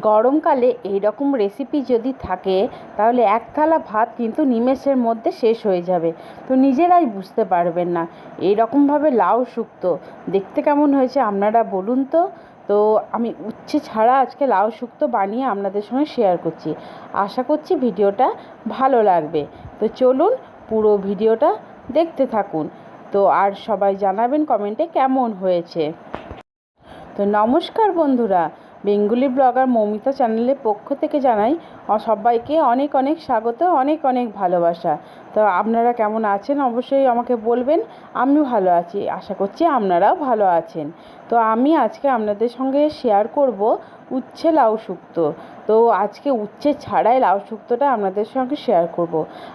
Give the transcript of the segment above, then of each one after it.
গরমকালে এই রকম রেসিপি যদি থাকে, তাহলে এক থালা ভাত কিন্তু নিমেষের মধ্যে শেষ হয়ে যাবে। তো নিজেরাই বুঝতে পারবেন না। এই রকমভাবে লাউ শুক্তো। দেখতে কেমন হয়েছে আপনারা বলুন তো? তো আমি উচ্ছে ছাড়া আজকে লাউ শুক্তো বানিয়ে আপনাদের সঙ্গে শেয়ার করছি। আশা করছি ভিডিওটা ভালো লাগবে। তো চলুন পুরো ভিডিওটা দেখতে থাকুন। তো আর সবাই জানাবেন কমেন্টে কেমন হয়েছে। তো নমস্কার বন্ধুরা। বেঙ্গলি ব্লগার মৌমিতা চ্যানেলের পক্ষ থেকে জানাই সবাইকে অনেক অনেক স্বাগত, অনেক অনেক ভালোবাসা। তো আপনারা কেমন আছেন? অবশ্যই আমাকে বলবেন, আমিও ভালো আছি। আশা করছি আপনারাও ভালো আছেন। তো আমি আজকে আপনাদের সঙ্গে শেয়ার করব উচ্ছে লাউ শুক্তো। তো আজকে উচ্ছে ছাড়াই লাউ শুক্তোটা আপনাদের সঙ্গে শেয়ার করব।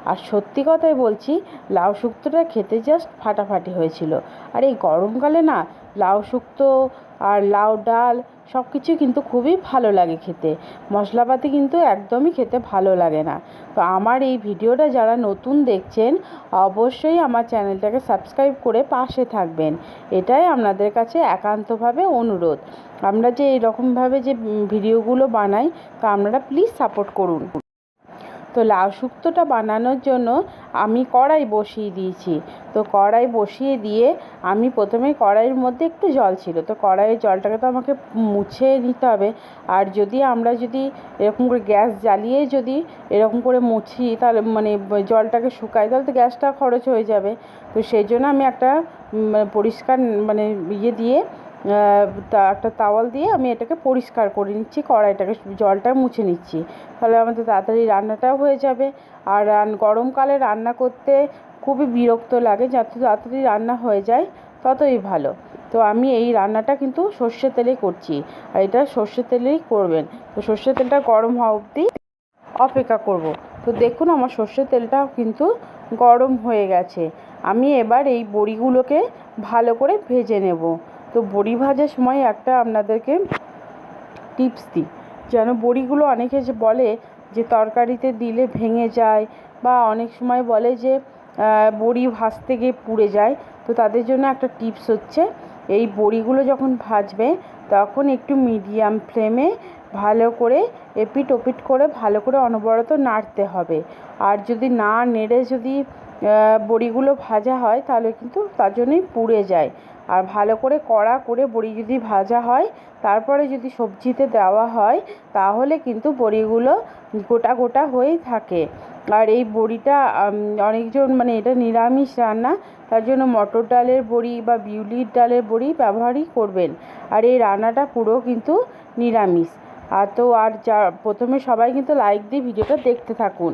আর সত্যি কথাই বলছি, লাউ শুক্তোটা খেতে জাস্ট ফাটাফাটি হয়েছিল। আর এই গরমকালে না লাউ শুক্তো আর লাউ ডাল সব কিছু কিন্তু খুবই ভালো লাগে খেতে। মশলাপাতি কিন্তু একদমই খেতে ভালো লাগে না। তো আমার এই ভিডিওটা যারা নতুন দেখছেন, অবশ্যই আমার চ্যানেলটাকে সাবস্ক্রাইব করে পাশে থাকবেন। এটাই আপনাদের কাছে একান্তভাবে অনুরোধ। আমরা যে এরকমভাবে যে ভিডিওগুলো বানাই, তো আপনারা প্লিজ সাপোর্ট করুন। তো লাউ শুক্তোটা বানানোর জন্য আমি কড়াই বসিয়ে দিয়েছি। তো কড়াই বসিয়ে দিয়ে আমি প্রথমে কড়াইয়ের মধ্যে একটু জল ছিল। তো কড়াইয়ের জলটাকে তো আমাকে মুছে নিতে হবে। আর যদি আমরা যদি এরকম করে গ্যাস জ্বালিয়ে যদি এরকম করে মুছি তাহলে মানে জলটাকে শুকাই তাহলে তো গ্যাসটা খরচ হয়ে যাবে। তো সেই জন্য আমি একটা উম, পরিষ্কার মানে ইয়ে দিয়ে একটা তাওয়াল দিয়ে আমি এটাকে পরিষ্কার করে নিচ্ছি, কড়াইটাকে জলটা মুছে নিচ্ছি। তাহলে আমাদের তাড়াতাড়ি রান্নাটাও হয়ে যাবে। আর গরমকালে রান্না করতে খুবই বিরক্ত লাগে, যত তাড়াতাড়ি রান্না হয়ে যায়, ততই ভালো। তো আমি এই রান্নাটা কিন্তু সর্ষে তেলেই করছি। আর এটা সর্ষে তেলেই করবেন। তো সর্ষে তেলটা গরম হওয়া অবধি অপেক্ষা করব। তো দেখুন আমার সর্ষের তেলটাও কিন্তু গরম হয়ে গেছে। আমি এবার এই বড়িগুলোকে ভালো করে ভেজে নেব। তো বড়ি ভাজার সময় একটা আপনাদেরকে টিপস দিই। যেন বড়িগুলো অনেকে যে বলে যে তরকারিতে দিলে ভেঙে যায় বা অনেক সময় বলে যে বড়ি ভাজতে গিয়ে পুড়ে যায়, তো তাদের জন্য একটা টিপস হচ্ছে, এই বড়িগুলো যখন ভাজবে তখন একটু মিডিয়াম ফ্লেমে ভালো করে এপিট ওপিট করে ভালো করে অনবরত নাড়তে হবে। আর যদি না নেড়ে যদি বড়িগুলো ভাজা হয় তাহলে কিন্তু তার জন্যই পুড়ে যায়। আর ভালো করে কড়া করে বড়ি যদি ভাজা হয়, তারপরে যদি সবজিতে দেওয়া হয়, তাহলে কিন্তু বড়িগুলো গোটা গোটা হয়েই থাকে। আর এই বড়িটা অনেকজন মানে এটা নিরামিষ রান্না, তার জন্য মটর ডালের বড়ি বা বিউলির ডালের বড়ি ব্যবহারই করবেন। আর এই রান্নাটা পুরো কিন্তু নিরামিষ। আর তো আর যা, প্রথমে সবাই কিন্তু লাইক দিয়ে ভিডিওটা দেখতে থাকুন।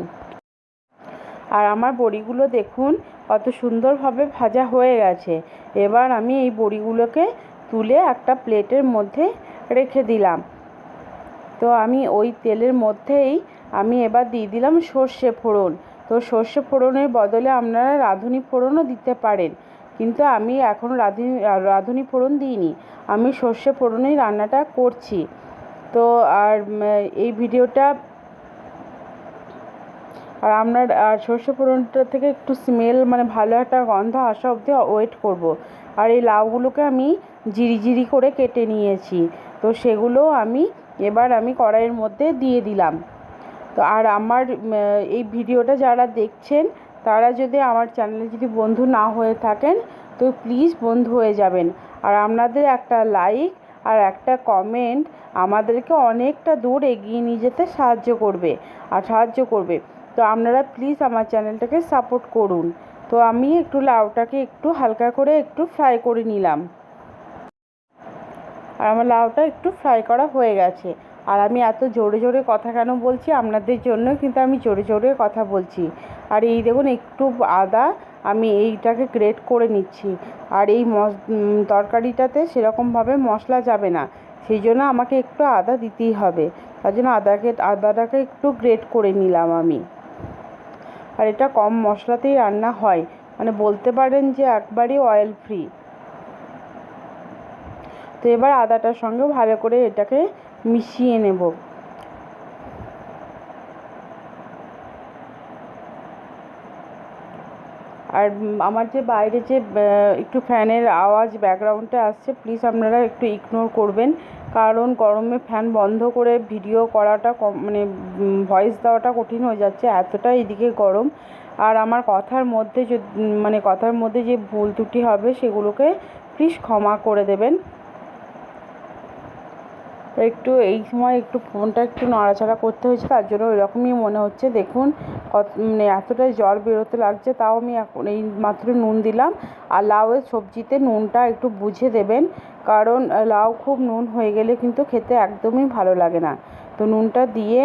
আর আমার বড়িগুলো দেখুন, কত সুন্দরভাবে ভাজা হয়ে গেছে। এবার আমি এই বড়িগুলোকে তুলে একটা প্লেটের মধ্যে রেখে দিলাম। তো আমি ওই তেলের মধ্যেই আমি এবার দিয়ে দিলাম সর্ষে ফোড়ন। তো সর্ষে ফোড়নের বদলে আপনারা রাঁধুনি ফোড়নও দিতে পারেন। কিন্তু আমি এখন রাঁধুনি রাঁধুনি ফোড়ন দিইনি। আমি সর্ষে ফোড়নেই রান্নাটা করছি। তো আর এই ভিডিওটা আর আপনার আর সর্ষে ফোড়নটা থেকে একটু স্মেল মানে ভালো একটা গন্ধ আসা অবধি ওয়েট করব। আর এই লাউগুলোকে আমি জিরি জিরি করে কেটে নিয়েছি। তো সেগুলো আমি, এবার আমি কড়াইয়ের মধ্যে দিয়ে দিলাম। তো আর আমার এই ভিডিওটা যারা দেখছেন, তারা যদি আমার চ্যানেলে যদি বন্ধু না হয়ে থাকেন, তো প্লিজ বন্ধু হয়ে যাবেন। আর আপনাদের একটা লাইক আর একটা কমেন্ট আমাদেরকে অনেকটা দূর এগিয়ে নিয়ে যেতে সাহায্য করবে। আর সাহায্য করবে। তো আপনারা প্লিজ আমার চ্যানেলটাকে সাপোর্ট করুন। তো আমি একটু লাউটাকে একটু হালকা করে একটু ফ্রাই করে নিলাম। আর আমার লাউটা একটু ফ্রাই করা হয়ে গেছে। আর আমি এত জোরে জোরে কথা কেন বলছি? আপনাদের জন্য কিন্তু আমি জোরে জোরে কথা বলছি। আর এই দেখুন, একটু আদা আমি এইটাকে গ্রেট করে নিচ্ছি। আর এই তরকারিটাতে সেরকমভাবে মশলা যাবে না। সেই জন্য আমাকে একটু আদা দিতেই হবে। তার জন্য আদাকে, আদাটাকে একটু গ্রেট করে নিলাম আমি। আর এটা কম মশলাতেই রান্না হয়। মানে বলতে পারেন যে একবারই অয়েল ফ্রি তো এবার আদাটার সঙ্গে ভালো করে এটাকে মিশিয়ে নেব। আর আমার যে বাইরে যে একটু ফ্যানের আওয়াজ ব্যাকগ্রাউন্ডটা আসছে প্লিজ আপনারা একটু ইগনোর করবেন। কারণ গরমে ফ্যান বন্ধ করে ভিডিও করাটা কম মানে ভয়েস দেওয়াটা কঠিন হয়ে যাচ্ছে, এতটাই এদিকে গরম। আর আমার কথার মধ্যে যদি মানে কথার মধ্যে যে ভুল ত্রুটি হবে সেগুলোকে প্লিজ ক্ষমা করে দেবেন। একটু, এই সময় একটু ফোনটা একটু নাড়াচাড়া করতে হয়েছে, তার জন্য ওইরকমই মনে হচ্ছে। দেখুন মানে এতটাই জল বেরোতে লাগছে, তাও আমি এখন এই মাত্র নুন দিলাম। আর লাউয়ের সবজিতে নুনটা একটু বুঝে দেবেন, কারণ লাউ খুব নুন হয়ে গেলে কিন্তু খেতে একদমই ভালো লাগে না। তো নুনটা দিয়ে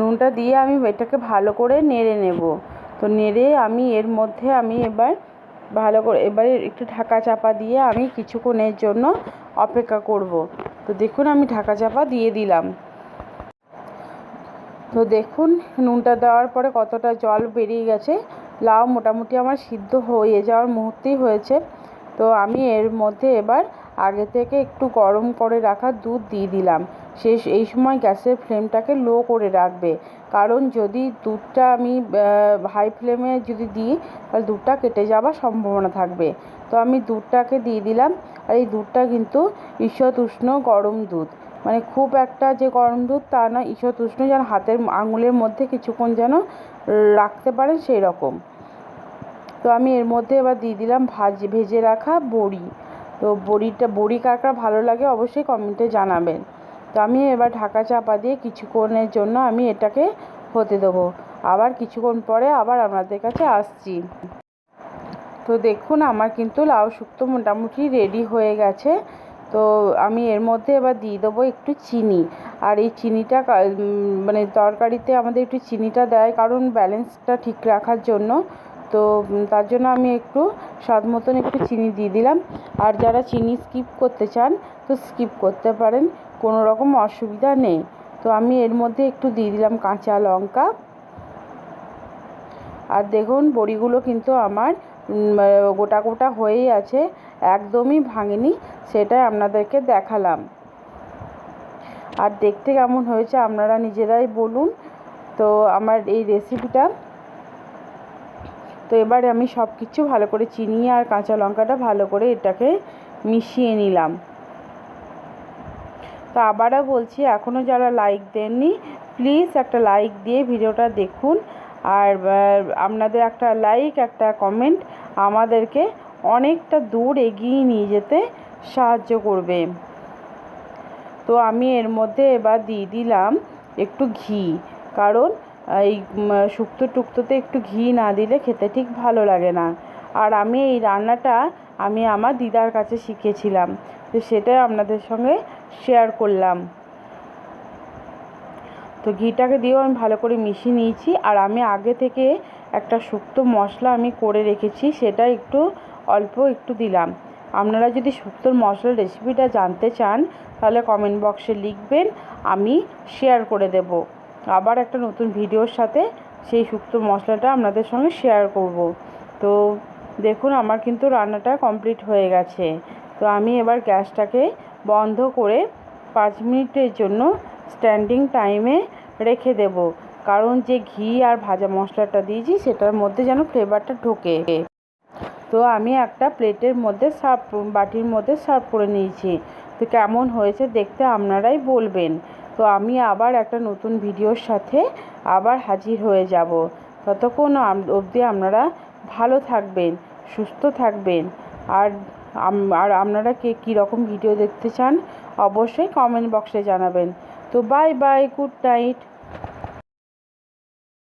নুনটা দিয়ে আমি এটাকে ভালো করে নেড়ে নেব। তো নেড়ে আমি এর মধ্যে আমি এবার ভালো করে, এবারে একটু ঢাকা চাপা দিয়ে আমি কিছুক্ষণের জন্য অপেক্ষা করব। তো দেখুন আমি ঢাকা চাপা দিয়ে দিলাম। তো দেখুন, নুনটা দেওয়ার পরে কতটা জল বেরিয়ে গেছে। লাউ মোটামুটি আমার সিদ্ধ হয়ে যাওয়ার মুহূর্তেই হয়েছে। তো আমি এর মধ্যে এবার আগে থেকে একটু গরম করে রাখা দুধ দিয়ে দিলাম। শেষ, এই সময় গ্যাসের ফ্লেমটাকে লো করে রাখবে। কারণ যদি দুধটা আমি হাই ফ্লেমে যদি দিই, তাহলে দুধটা কেটে যাওয়ার সম্ভাবনা থাকবে। তো আমি দুধটাকে দিয়ে দিলাম। আর এই দুধটা কিন্তু ঈষৎ উষ্ণ গরম দুধ। মানে খুব একটা যে গরম দুধ, তা না ঈষৎ উষ্ণ যেন হাতের আঙুলের মধ্যে কিছুক্ষণ যেন রাখতে পারেন সেই রকম তো আমি এর মধ্যে এবার দিয়ে দিলাম ভাজ, ভেজে রাখা বড়ি। তো বড়িটা, বড়ি কার কার ভালো লাগে অবশ্যই কমেন্টে জানাবেন। তো আমি এবার ঢাকা চাপা দিয়ে কিছুক্ষণের জন্য আমি এটাকে হতে দেবো। আবার কিছুক্ষণ পরে আবার আপনাদের কাছে আসছি। তো দেখুন, আমার কিন্তু লাউ শুক্তো মোটামুটি রেডি হয়ে গেছে। তো আমি এর মধ্যে এবার দিয়ে দেবো একটু চিনি। আর এই চিনিটা মানে তরকারিতে আমাদের একটু চিনিটা দেয়, কারণ ব্যালেন্সটা ঠিক রাখার জন্য। তো তার জন্য আমি একটু স্বাদ মতন একটু চিনি দিয়ে দিলাম। আর যারা চিনি স্কিপ করতে চান, তো স্কিপ করতে পারেন, কোনো রকম অসুবিধা নেই। তো আমি এর মধ্যে একটু দিয়ে দিলাম কাঁচা লঙ্কা। আর দেখুন, বড়িগুলো কিন্তু আমার গোটা গোটা হয়েই আছে। একদমই ভাঙেনি, সেটাই আপনাদেরকে দেখালাম। আর দেখতে কেমন হয়েছে আপনারা নিজেরাই বলুন। তো আমার এই রেসিপিটা তো এবার আমি সব কিছু ভালো করে চিনি আর কাঁচা লঙ্কাটা ভালো করে এটাকে মিশিয়ে নিলাম। তো আবারও বলছি এখনও যারা লাইক দেননি প্লিজ একটা লাইক দিয়ে ভিডিওটা দেখুন। আর আপনাদের একটা লাইক একটা কমেন্ট আমাদেরকে অনেকটা দূর এগিয়ে নিয়ে যেতে সাহায্য করবে। তো আমি এর মধ্যে এবার দিয়ে দিলাম একটু ঘি। কারণ এই শুক্তো টুক্তোতে একটু ঘি না দিলে খেতে ঠিক ভালো লাগে না। আর আমি এই রান্নাটা আমি আমার দিদার কাছে শিখেছিলাম। তো সেটাই আপনাদের সঙ্গে শেয়ার করলাম। তো ঘিটাকে দিয়েও আমি ভালো করে মিশিয়ে নিয়েছি। আর আমি আগে থেকে একটা শুক্তো মশলা আমি করে রেখেছি, সেটা একটু অল্প একটু দিলাম। আপনারা যদি শুক্তোর মশলার রেসিপিটা জানতে চান, তাহলে কমেন্ট বক্সে লিখবেন, আমি শেয়ার করে দেব। আবার একটা নতুন ভিডিওর সাথে সেই শুক্তো মশলাটা আপনাদের সঙ্গে শেয়ার করব। তো দেখুন, আমার কিন্তু রান্নাটা কমপ্লিট হয়ে গেছে। তো আমি এবার গ্যাসটাকে বন্ধ করে পাঁচ মিনিটের জন্য স্ট্যান্ডিং টাইমে রেখে দেব। কারণ যে ঘি আর ভাজা মশলাটা দিয়েছি, সেটার মধ্যে যেন ফ্লেভারটা ঢোকে। তো আমি একটা প্লেটের মধ্যে সার্ভ, বাটির মধ্যে সার্ভ করে নিয়েছি। তো কেমন হয়েছে দেখতে আপনারাই বলবেন। তো আমি আবার একটা নতুন ভিডিওর সাথে আবার হাজির হয়ে যাব। ততক্ষণ অবধি আপনারা ভালো থাকবেন, সুস্থ থাকবেন। আর আর আপনারা কে কীরকম ভিডিও দেখতে চান অবশ্যই কমেন্ট বক্সে জানাবেন। তো বাই বাই, গুড নাইট।